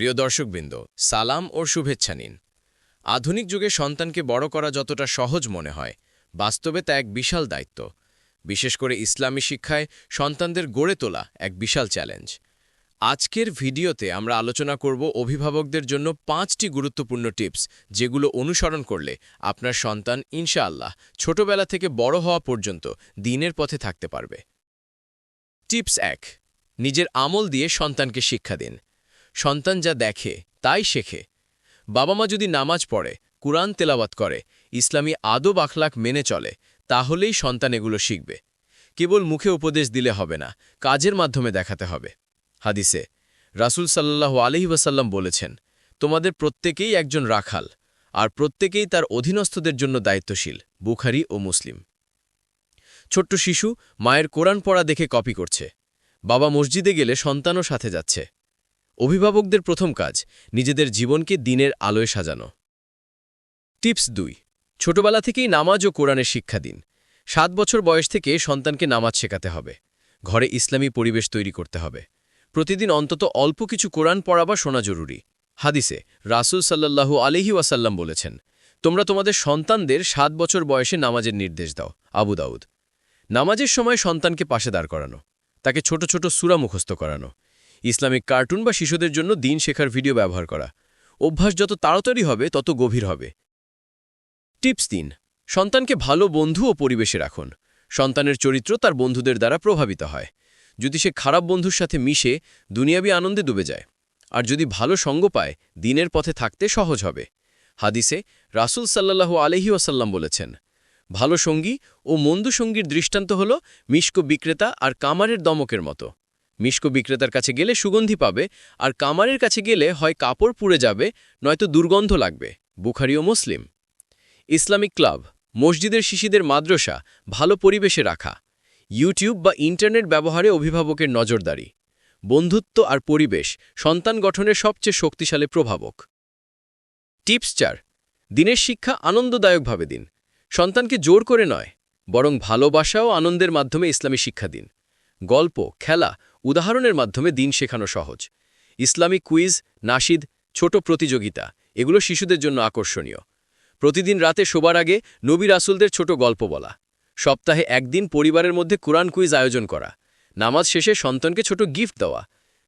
প্রিয় দর্শকবৃন্দ, সালাম ও শুভেচ্ছা নিন। আধুনিক যুগে সন্তানকে বড় করা যতটা সহজ মনে হয়, বাস্তবে তা এক বিশাল দায়িত্ব। বিশেষ করে ইসলামী শিক্ষায় সন্তানদের গড়ে তোলা এক বিশাল চ্যালেঞ্জ। আজকের ভিডিওতে আমরা আলোচনা করব অভিভাবকদের জন্য পাঁচটি গুরুত্বপূর্ণ টিপস, যেগুলো অনুসরণ করলে আপনার সন্তান ইনশাআল্লাহ ছোটবেলা থেকে বড় হওয়া পর্যন্ত দিনের পথে থাকতে পারবে। টিপস এক, নিজের আমল দিয়ে সন্তানকে শিক্ষা দিন। সন্তান যা দেখে, তাই শেখে। বাবা মা যদি নামাজ পড়ে, কুরআন তেলাওয়াত করে, ইসলামী আদব আখলাক মেনে চলে, তাহলেই সন্তান এগুলো শিখবে। কেবল মুখে উপদেশ দিলে হবে না, কাজের মাধ্যমে দেখাতে হবে। হাদিসে, রাসূল সাল্লাল্লাহু আলহি ওয়াসাল্লাম বলেছেন, তোমাদের প্রত্যেকেই একজন রাখাল, আর প্রত্যেকেই তার অধীনস্থদের জন্য দায়িত্বশীল, বুখারি ও মুসলিম। ছোট্ট শিশু মায়ের কোরআন পড়া দেখে কপি করছে। বাবা মসজিদে গেলে সন্তানও সাথে যাচ্ছে। অভিভাবকদের প্রথম কাজ, নিজেদের জীবনকে দিনের আলোয় সাজানো। টিপস দুই, ছোটবেলা থেকেই নামাজ ও কোরআনের শিক্ষা দিন। সাত বছর বয়স থেকে সন্তানকে নামাজ শেখাতে হবে। ঘরে ইসলামী পরিবেশ তৈরি করতে হবে। প্রতিদিন অন্তত অল্প কিছু কোরআন পড়া বা শোনা জরুরি। হাদিসে রাসুল সাল্লাল্লাহু আলহি ওয়াসাল্লাম বলেছেন, তোমরা তোমাদের সন্তানদের সাত বছর বয়সে নামাজের নির্দেশ দাও। আবু দাউদ, নামাজের সময় সন্তানকে পাশে দাঁড় করানো, তাকে ছোট ছোট সুরা মুখস্থ করানো। ইসলামিক কার্টুন বা শিশুদের জন্য দিন শেখার ভিডিও ব্যবহার করা। অভ্যাস যত তাড়াতাড়ি হবে, তত গভীর হবে। টিপস তিন, সন্তানকে ভালো বন্ধু ও পরিবেশে রাখুন। সন্তানের চরিত্র তার বন্ধুদের দ্বারা প্রভাবিত হয়। যদি সে খারাপ বন্ধুর সাথে মিশে, দুনিয়াবি আনন্দে ডুবে যায়। আর যদি ভালো সঙ্গ পায়, দিনের পথে থাকতে সহজ হবে। হাদিসে রাসুল সাল্লাহু আলহি ওয়াসাল্লাম বলেছেন, ভালো সঙ্গী ও মন্দ সঙ্গীর দৃষ্টান্ত হল মিষ্ক বিক্রেতা আর কামারের দমকের মতো। মিষ্ক বিক্রেতার কাছে গেলে সুগন্ধি পাবে, আর কামারের কাছে গেলে হয় কাপড় পুড়ে যাবে, নয়তো দুর্গন্ধ লাগবে। বুখারি ও মুসলিম। ইসলামিক ক্লাব, মসজিদের শিশিদের মাদ্রাসা, ভালো পরিবেশে রাখা। ইউটিউব বা ইন্টারনেট ব্যবহারে অভিভাবকের নজরদারি। বন্ধুত্ব আর পরিবেশ, সন্তান গঠনের সবচেয়ে শক্তিশালী প্রভাবক। টিপস চার, দিনের শিক্ষা আনন্দদায়কভাবে দিন। সন্তানকে জোর করে নয়, বরং ভালোবাসা ও আনন্দের মাধ্যমে ইসলামী শিক্ষা দিন। গল্প, খেলা উদাহরণের মাধ্যমে দিন শেখানো সহজ। ইসলামিক কুইজ, নাসিদ, ছোট প্রতিযোগিতা, এগুলো শিশুদের জন্য আকর্ষণীয়। প্রতিদিন রাতে শোবার আগে নবী রাসুলদের ছোট গল্প বলা। সপ্তাহে একদিন পরিবারের মধ্যে কোরআন কুইজ আয়োজন করা। নামাজ শেষে সন্তানকে ছোট গিফট দেওয়া।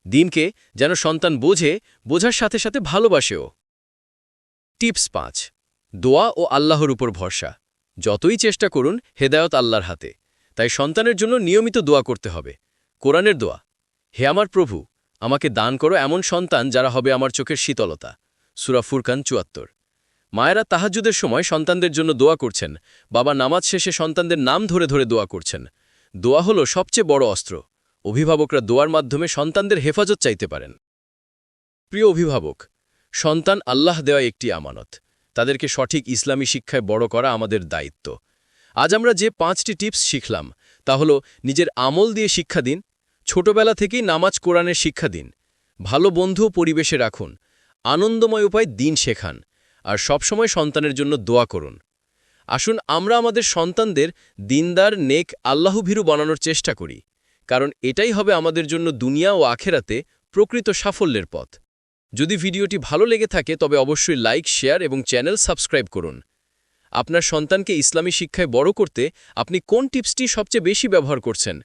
দিনকে যেন সন্তান বোঝে, বোঝার সাথে সাথে ভালোবাসেও। টিপস পাঁচ, দোয়া ও আল্লাহর উপর ভরসা। যতই চেষ্টা করুন, হেদায়ত আল্লাহর হাতে। তাই সন্তানের জন্য নিয়মিত দোয়া করতে হবে। কোরআনের দোয়া। হে আমার প্রভু, আমাকে দান করো এমন সন্তান যারা হবে আমার চোখের শীতলতা। সুরা ফুরকান চুয়াত্তর। মায়েরা তাহাজুদের সময় সন্তানদের জন্য দোয়া করছেন। বাবা নামাজ শেষে সন্তানদের নাম ধরে ধরে দোয়া করছেন। দোয়া হল সবচেয়ে বড় অস্ত্র। অভিভাবকরা দোয়ার মাধ্যমে সন্তানদের হেফাজত চাইতে পারেন। প্রিয় অভিভাবক, সন্তান আল্লাহ দেওয়া একটি আমানত। তাদেরকে সঠিক ইসলামী শিক্ষায় বড় করা আমাদের দায়িত্ব। আজ আমরা যে পাঁচটি টিপস শিখলাম, তা হল নিজের আমল দিয়ে শিক্ষা দিন ছোটবেলা থেকেই নামাজ কোরআনের শিক্ষা দিন। ভালো বন্ধু পরিবেশে রাখুন। আনন্দময় উপায় দিন শেখান। আর সবসময় সন্তানের জন্য দোয়া করুন। আসুন, আমরা আমাদের সন্তানদের দিনদার, নেক, আল্লাহভীরু বানানোর চেষ্টা করি। কারণ এটাই হবে আমাদের জন্য দুনিয়া ও আখেরাতে প্রকৃত সাফল্যের পথ। যদি ভিডিওটি ভালো লেগে থাকে, তবে অবশ্যই লাইক, শেয়ার এবং চ্যানেল সাবস্ক্রাইব করুন। আপনার সন্তানকে ইসলামী শিক্ষায় বড় করতে আপনি কোন টিপসটি সবচেয়ে বেশি ব্যবহার করছেন?